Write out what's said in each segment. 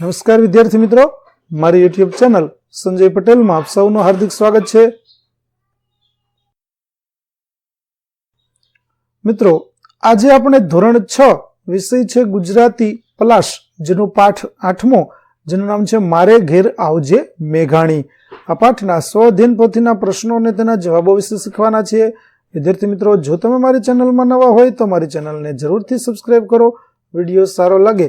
નમસ્કાર વિદ્યાર્થી મિત્રો. મારી યુટ્યુબ ચેનલ સંજય પટેલમાં આપ સૌનું હાર્દિક સ્વાગત છે. મિત્રો, આજે આપણે ધોરણ છ વિષય છે ગુજરાતી પલાશ, જેનો પાઠ આઠમો, જેનું નામ છે મારે ઘેર આવજે મેઘાણી. આ પાઠના સ્વઅધ્યયન પોથીના પ્રશ્નો અને તેના જવાબો વિશે શીખવાના છીએ. વિદ્યાર્થી મિત્રો, જો તમે મારી ચેનલમાં નવા હોય તો મારી ચેનલને જરૂરથી સબસ્ક્રાઈબ કરો. વીડિયો સારો લાગે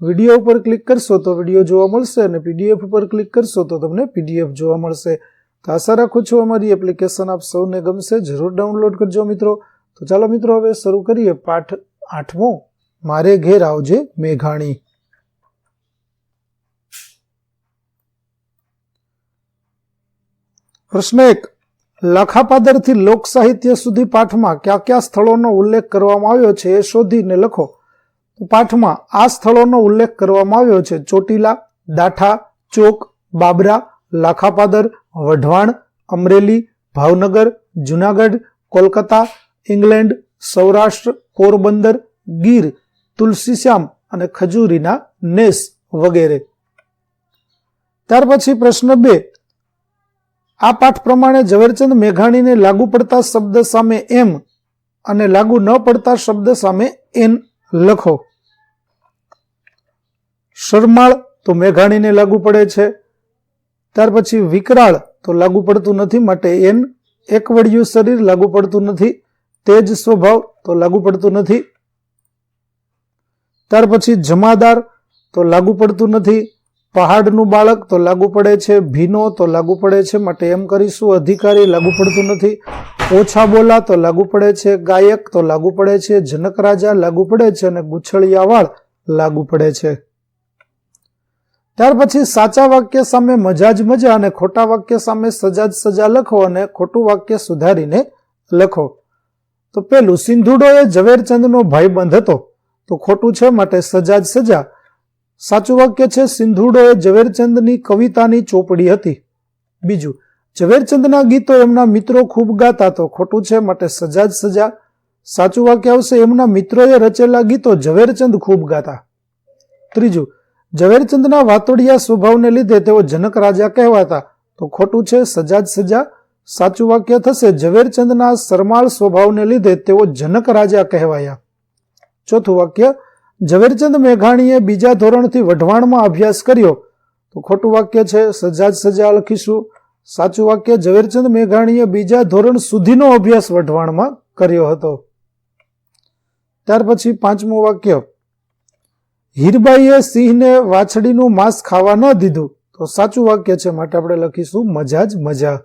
વીડિયો ઉપર ક્લિક કરશો તો વીડિયો જોવા મળશે અને પીડીએફ ઉપર ક્લિક કરશો તો તમને પીડીએફ જોવા મળશે. તો આશા રાખું છું અમારી એપ્લિકેશન આપ સૌને ગમશે. જરૂર ડાઉનલોડ કરજો મિત્રો. તો ચાલો મિત્રો હવે શરૂ કરીએ પાઠ આઠમો. મારે ઘેર આવજે મેઘાણી. પ્રશ્ન એક. લખાપાદરથી લોક સાહિત્ય સુધી પાઠમાં કયા કયા સ્થળોનો ઉલ્લેખ કરવામાં આવ્યો છે એ શોધીને લખો. પાઠમાં આ સ્થળોનો ઉલ્લેખ કરવામાં આવ્યો છે. ચોટીલા, દાઠા, ચોક, બાબરા, લાખાપાદર, વઢવાણ, અમરેલી, ભાવનગર, જુનાગઢ, કોલકાતા, ઇંગ્લેન્ડ, સૌરાષ્ટ્ર, પોરબંદર, ગીર તુલસીશ્યામ અને ખજૂરીના નેસ વગેરે. ત્યાર પછી પ્રશ્ન બે. આ પાઠ પ્રમાણે ઝવેરચંદ મેઘાણીને લાગુ પડતા શબ્દ સામે એમ અને લાગુ ન પડતા શબ્દ સામે એન લખો. શરમાળ તો મેઘાણીને લાગુ પડે છે. ત્યાર પછી વિકરાળ તો લાગુ પડતું નથી માટે એન એકવડિયું શરીર લાગુ પડતું નથી. તેજ સ્વભાવ તો લાગુ પડતું નથી. ત્યાર પછી જમાદાર તો લાગુ પડતું નથી. પહાડનું બાળક તો લાગુ પડે છે. ભીનો તો લાગુ પડે છે. માટે એમ કરીશું, અધિકારી લાગુ પડતું નથી. ઓછા બોલા તો લાગુ પડે છે ગાયક, તો લાગુ પડે છે જનક રાજા, લાગુ પડે છે અને ગુછળિયાવાળ લાગુ પડે છે. ત્યાર પછી સાચા વાક્ય સામે મજા જ મજા અને ખોટા વાક્ય સામે સજા જ સજા લખો અને ખોટું વાક્ય સુધારીને લખો. તો પેલું સિંધુડો એ ઝવેરચંદનો ભાઈબંધ હતો. તો ખોટું છે માટે સજા જ સજા. સાચું વાક્ય છે સિંધુડો એ ઝવેરચંદની કવિતાની ચોપડી હતી. બીજું ઝવેરચંદના ગીતો એમના મિત્રો ખૂબ ગાતા તો ખોટું છે, માટે સજા જ સજા. સાચું વાક્ય આવશે, એમના મિત્રોએ રચેલા ગીતો ઝવેરચંદ ખૂબ ગાતા. ત્રીજું, ઝવેરચંદના વાતોડિયા સ્વભાવને લીધે તેઓ જનક રાજા કહેવાતા. તો ખોટું છે, સજા જ સજા. સાચું વાક્ય થશે, ઝવેરચંદના સરમાળ સ્વભાવને લીધે તેઓ જનક રાજા કહેવાયા. ચોથું વાક્ય, ઝવેરચંદ મેઘાણીએ બીજા ધોરણથી વઢવાણમાં અભ્યાસ કર્યો. તો ખોટું વાક્ય છે, સજા જ સજા લખીશું. સાચું વાક્ય ઝવેરચંદ મેઘાણીએ બીજા ધોરણ સુધીનો અભ્યાસ વઢવાણમાં કર્યો હતો. ત્યાર પછી પાંચમું વાક્ય, હીરબાઈએ સિંહને વાછડીનું માંસ ખાવા ન દીધું. તો સાચું વાક્ય છે, માટે આપણે લખીશું, મજા જ મજા.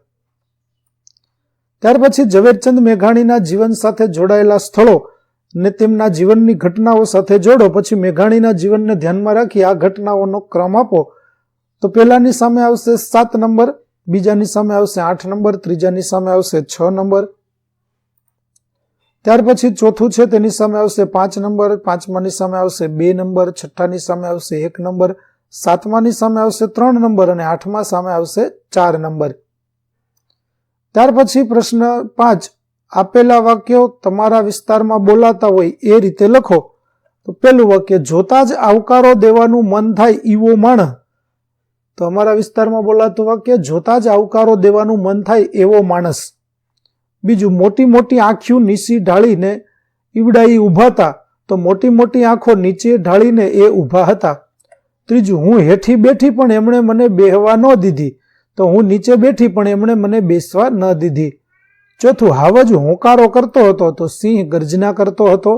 ત્યાર પછી ઝવેરચંદ મેઘાણીના જીવન સાથે જોડાયેલા સ્થળો ને તેમના જીવનની ઘટનાઓ સાથે જોડો. પછી મેઘાણીના જીવનને ધ્યાનમાં રાખી આ ઘટનાઓનો ક્રમ આપો. તો પહેલાની સામે આવશે સાત નંબર બીજાની સામે આવશે આઠ નંબર, ત્રીજાની સામે આવશે છ નંબર. ત્યાર પછી ચોથું છે તેની સામે આવશે પાંચ નંબર, પાંચમાની સામે આવશે બે નંબર, છઠ્ઠાની સામે આવશે એક નંબર, સાતમાની સામે આવશે ત્રણ નંબર અને આઠમા સામે આવશે ચાર નંબર. ત્યાર પછી પ્રશ્ન પાંચ, આપેલા વાક્યો તમારા વિસ્તારમાં બોલાતા હોય એ રીતે લખો. તો પેલું વાક્ય, જોતા જ આવકારો દેવાનું મન થાય એવો માણસ તો અમારા વિસ્તારમાં બોલાતું વાક્ય, જોતા જ આવકારો દેવાનું મન થાય એવો માણસ. બીજું, મોટી મોટી આંખ્યું નીચી ઢાળીને ઈવડાઈ ઊભા હતા, તો મોટી મોટી આંખો નીચે ઢાળીને એ ઊભા હતા. ત્રીજું, હું હેઠી બેઠી પણ એમણે મને બેહવા ન દીધી, તો હું નીચે બેઠી પણ એમણે મને બેસવા ન દીધી. ચોથું હાવજ હોંકારો કરતો હતો, તો સિંહ ગર્જના કરતો હતો.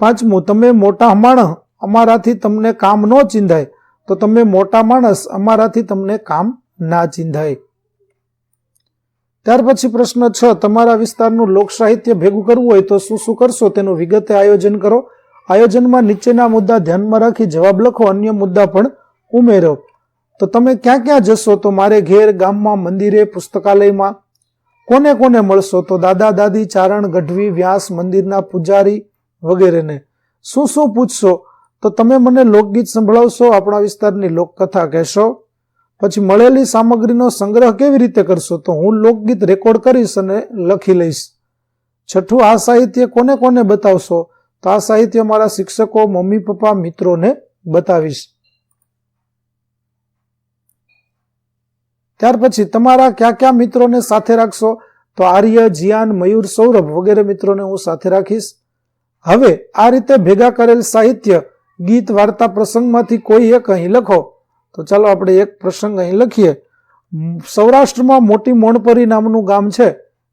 પાંચમું, તમે મોટા માણસ અમારાથી તમને કામ ન ચિંધાય તો તમે મોટા માણસ અમારાથી તમને કામ ના ચિંધાય. ત્યાર પછી પ્રશ્ન છ, તમારા વિસ્તારનું લોકસાહિત્ય ભેગું કરવું હોય તો શું શું કરશો? તેનું વિગતે આયોજન કરો. આયોજનમાં નીચેના મુદ્દા ધ્યાનમાં રાખી જવાબ લખો, અન્ય મુદ્દા પણ ઉમેરો. તો તમે ક્યાં ક્યાં જશો? તો મારે ઘેર, ગામમાં, મંદિરે, પુસ્તકાલયમાં કોને કોને મળશો? તો દાદા, દાદી, ચારણ, ગઢવી, વ્યાસ, મંદિરના પૂજારી વગેરેને. શું શું પૂછશો? તો તમે મને લોકગીત સંભળાવશો, આપણા વિસ્તારની લોકકથા કહેશો. પછી મળેલી સામગ્રીનો સંગ્રહ કેવી રીતે કરશો? તો હું લોકગીત રેકોર્ડ કરીશ અને લખી લઈશ. છઠ્ઠું, આ સાહિત્ય કોને કોને બતાવશો? તો આ સાહિત્ય મારા શિક્ષકો, મમ્મી, પપ્પા, મિત્રોને બતાવીશ. ત્યાર પછી તમારા કયા કયા મિત્રોને સાથે રાખશો? તો આર્ય, જીયાન, મયુર, સૌરભ વગેરે મિત્રોને હું સાથે રાખીશ. હવે આ રીતે ભેગા કરેલ સાહિત્ય ગીત વાર્તા પ્રસંગમાંથી કોઈ એક અહીં લખો. તો ચાલો આપણે એક પ્રસંગ અહીં લખીએ. સૌરાષ્ટ્રમાં મોટી મોણપરી નામનું ગામ છે.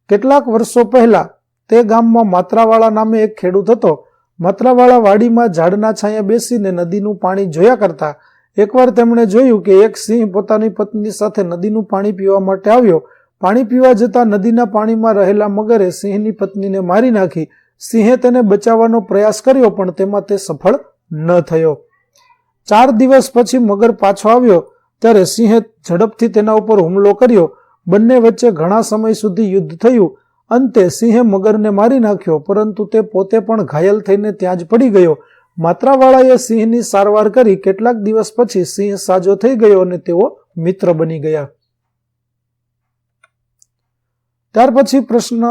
કેટલાક વર્ષો પહેલા તે ગામમાં માત્રાવાળા નામે એક ખેડૂત હતો. માત્રાવાળા વાડીમાં ઝાડના છાંયા બેસીને નદીનું પાણી જોયા કરતા એકવાર તેમણે જોયું કે એક સિંહ પોતાની પત્ની સાથે નદીનું પાણી પીવા માટે આવ્યો. પાણી પીવા જતા નદીના પાણીમાં રહેલા મગરે સિંહની પત્નીને મારી નાખી. સિંહે તેને બચાવવાનો પ્રયાસ કર્યો, પણ તેમાં તે સફળ ન થયો. ચાર દિવસ પછી મગર પાછો આવ્યો, ત્યારે સિંહે ઝડપથી તેના ઉપર હુમલો કર્યો. બંને વચ્ચે ઘણા સમય સુધી યુદ્ધ થયું. અંતે સિંહે મગરને મારી નાખ્યો, પરંતુ તે પોતે પણ ઘાયલ થઈને ત્યાં જ પડી ગયો. માત્રાવાળાએ સિંહની સારવાર કરી. કેટલાક દિવસ પછી સિંહ સાજો થઈ ગયો અને તેઓ મિત્ર બની ગયા. ત્યાર પછી પ્રશ્ન,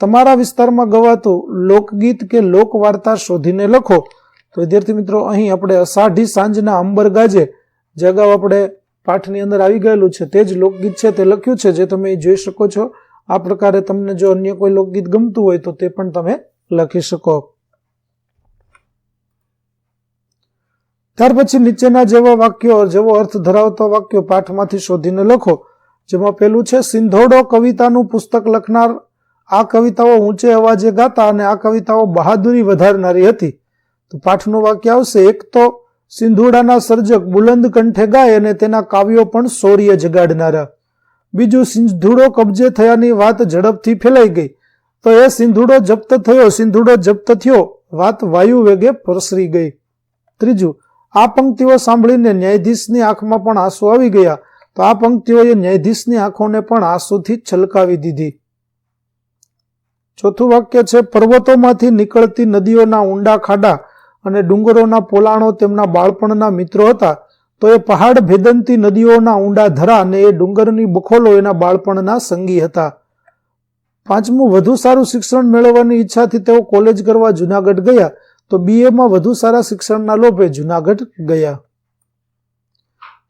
તમારા વિસ્તારમાં ગવાતું લોકગીત કે લોકવાર્તા શોધીને લખો. તો વિદ્યાર્થી મિત્રો, અહીં આપણે અષાઢી સાંજના અંબર ગાજે જે અગાઉ આપણે પાઠની અંદર આવી ગયેલું છે. તે જ લોકગીત છે, તે લખ્યું છે, જે તમે જોઈ શકો છો. આ પ્રકારે તમને જો અન્ય કોઈ લોકગીત ગમતું હોય તો તે પણ તમે લખી શકો. ત્યાર પછી નીચેના જેવા વાક્યો, જેવો અર્થ ધરાવતા વાક્યો પાઠમાંથી શોધીને લખો, જેમાં પેલું છે, સિંધોડો કવિતાનું પુસ્તક લખનાર, આ કવિતાઓ ઊંચે અવાજે ગાતા અને આ કવિતાઓ બહાદુરી વધારનારી હતી. તો પાઠનું વાક્ય આવશે, એક તો સિંધુડાના સર્જક બુલંદ કંઠે ગાય અને તેના કાવ્યો પણ શૌર્ય જગાડનારા. બીજું, સિંધુડો કબજે થયાની વાત ઝડપથી ફેલાઈ ગઈ. તો એ સિંધુડો જપ્ત થયો, સિંધુડો જપ્ત થયો, વાત વાયુ વેગે પ્રસરી ગઈ. ત્રીજું, આ પંક્તિઓ સાંભળીને ન્યાયાધીશની આંખમાં પણ આંસુ આવી ગયા. તો આ પંક્તિઓએ ન્યાયાધીશની આંખોને પણ આંસુથી છલકાવી દીધી. ચોથું વાક્ય છે, પર્વતોમાંથી નીકળતી નદીઓના ઊંડા ખાડા અને ડુંગરોના પોલાણો તેમના બાળપણના મિત્રો હતા, તો એ પહાડ ભેદંતી નદીઓના ઊંડા ધરા અને એ ડુંગરની બખોલો એના બાળપણના સંગી હતા. પાંચમું, વધુ સારું શિક્ષણ મેળવવાની ઈચ્છાથી તેઓ કોલેજ કરવા જુનાગઢ ગયા, તો બીએમાં વધુ સારા શિક્ષણના લોભે જુનાગઢ ગયા.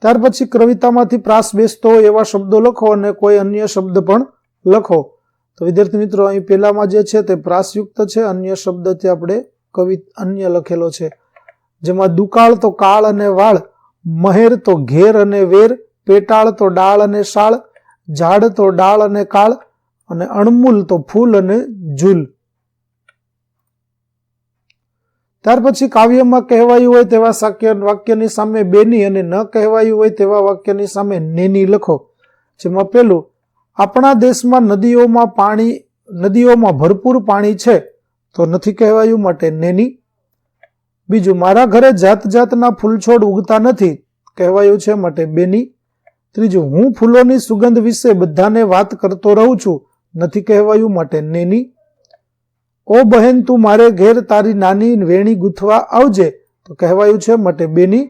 ત્યાર પછી કવિતામાંથી પ્રાસ બેસતો એવા શબ્દો લખો અને કોઈ અન્ય શબ્દ પણ લખો. તો વિદ્યાર્થી મિત્રો, અહીં પહેલામાં જે છે તે પ્રાસયુક્ત છે, અન્ય શબ્દથી આપણે કવિ અન્ય લખેલો છે, જેમાં દુકાળ તો કાળ અને વાળ, મહેર તો ઘેર અને વેર, પેટાળ તો ડાળ અને શાળ, ઝાડ તો ડાળ અને કાળ, અને અણમૂલ તો ફૂલ અને ઝૂલ. ત્યાર પછી કાવ્યમાં કહેવાયું હોય તેવા સાક્ય વાક્યની સામે બેની અને ન કહેવાયું હોય તેવા વાક્યની સામે નેની લખો, જેમાં પેલું, આપણા દેશમાં નદીઓમાં પાણી, નદીઓમાં ભરપૂર પાણી છે તો નથી કહેવાયું માટે નેની, બીજું, મારા ઘરે જાત જાતના ફૂલછોડ ઉગતા નથી કહેવાયું છે માટે બેની. ત્રીજું, હું ફૂલોની સુગંધ વિશે બધાને વાત કરતો રહું છું નથી કહેવાયું માટે નેની. ઓ બહેન, તું મારે ઘેર તારી નાની વેણી ગૂંથવા આવજે તો કહેવાયું છે માટે બેની.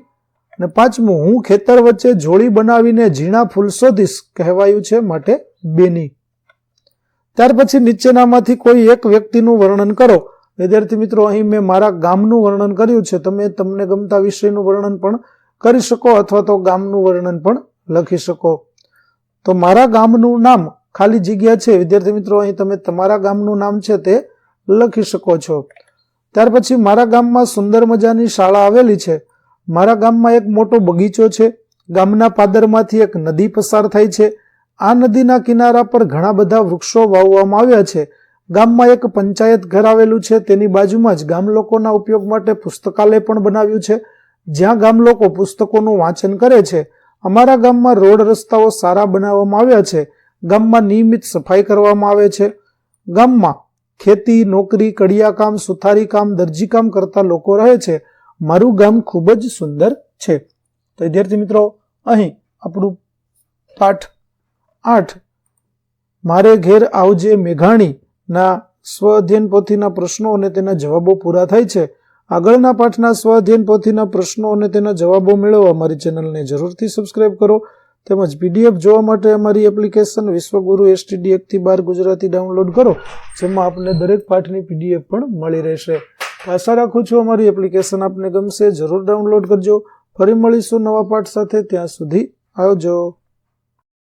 અને પાંચમું, હું ખેતર વચ્ચે જોડી બનાવીને ઝીણા ફૂલ શોધીશ કહેવાયું છે માટે બેની. ત્યાર પછી નીચેનામાંથી કોઈ એક વ્યક્તિનું વર્ણન કરો. વિદ્યાર્થી મિત્રો, અહીં મેં મારા ગામનું વર્ણન કર્યું છે. તમે તમને ગમતા વિષયનું વર્ણન પણ કરી શકો અથવા તો ગામનું વર્ણન પણ લખી શકો. તો મારા ગામનું નામ ખાલી જગ્યા છે. વિદ્યાર્થી મિત્રો, અહીં તમે તમારા ગામનું નામ છે તે લખી શકો છો. ત્યાર પછી મારા ગામમાં સુંદર મજાની શાળા આવેલી છે. મારા ગામમાં એક મોટો બગીચો છે. ગામના પાદરમાંથી એક નદી પસાર થાય છે. આ નદીના કિનારા પર ઘણા બધા વૃક્ષો વાવવામાં આવ્યા છે. ગામમાં એક પંચાયત ઘર આવેલું છે. તેની બાજુમાં જ ગામ લોકોના ઉપયોગ માટે પુસ્તકાલય પણ બનાવ્યું છે. જ્યાં ગામ લોકો પુસ્તકોનું વાંચન કરે છે. અમારા ગામમાં રોડ રસ્તાઓ સારા બનાવવામાં આવ્યા છે. ગામમાં નિયમિત સફાઈ કરવામાં આવે છે. ગામમાં ખેતી, નોકરી, કડિયાકામ સુથારી કામ દરજીકામ કરતા લોકો રહે છે. મારું ગામ ખૂબ જ સુંદર છે. તો વિદ્યાર્થી મિત્રો, અહીં આપણું પાઠ આઠ. મારે ઘેર આવજે મેઘાણીના સ્વ અધ્યયન પોથીના પ્રશ્નો અને તેના જવાબો પૂરા થાય છે. આગળના પાઠના સ્વ અધ્યયન પોથીના પ્રશ્નો અને તેના જવાબો મેળવવા અમારી ચેનલને જરૂરથી સબસ્ક્રાઇબ કરો. તેમજ પીડીએફ જોવા માટે અમારી એપ્લિકેશન વિશ્વગુરુ એસટીડી એકથી બાર ગુજરાતી ડાઉનલોડ કરો, જેમાં આપને દરેક પાઠની પીડીએફ પણ મળી રહેશે. આશા રાખું છું અમારી એપ્લિકેશન આપને ગમશે. જરૂર ડાઉનલોડ કરજો. ફરી મળીશું નવા પાઠ સાથે. ત્યાં સુધી આવજો.